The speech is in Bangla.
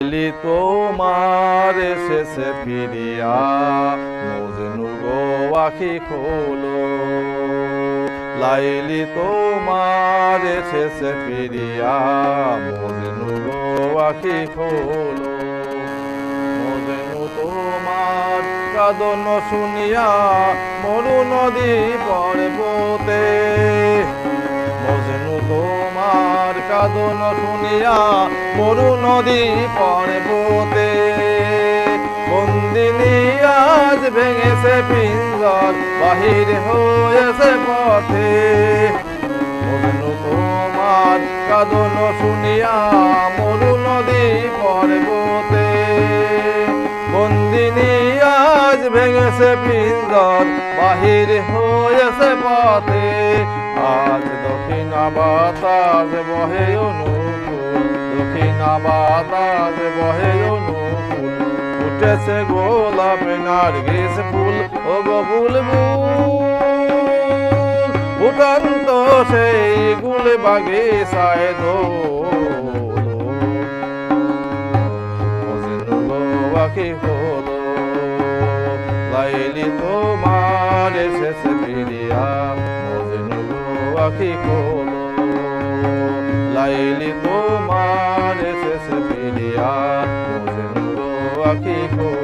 লাইলি তোমার শেষে ফিরিয়া, মজনু গো খোলো। লাইলি তোমার শেষে ফিরিয়া, মজনু গো আখি খোলো। মজনু তোমার কাদন শুনিয়া, মরু নদী পর্বতে কাদন শুনিয়া মরু নদী পর্বতে। বন্দিনী আজ ভেঙেছে পিঞ্জর, বাহির হয়েছে পথে। তোমার কাদন শুনিয়া মরু নদী পর্বতে। বন্দিনী আজ ভেঙেছে পিঞ্জর, বাহির হয়েছে পথে। বাতাস বহে দক্ষিণা বাতাস বহে উঠেছে গোলাপ নার্গিস ফুল ও গো বুলবুল উঠন্ত সেই গুল বাগিচায় দোল। মজনু গো লাইলি তোমার শেষ ফিরিয়া মজনু আখি হলো ini tu mana sesepi dia, kau sendu aku.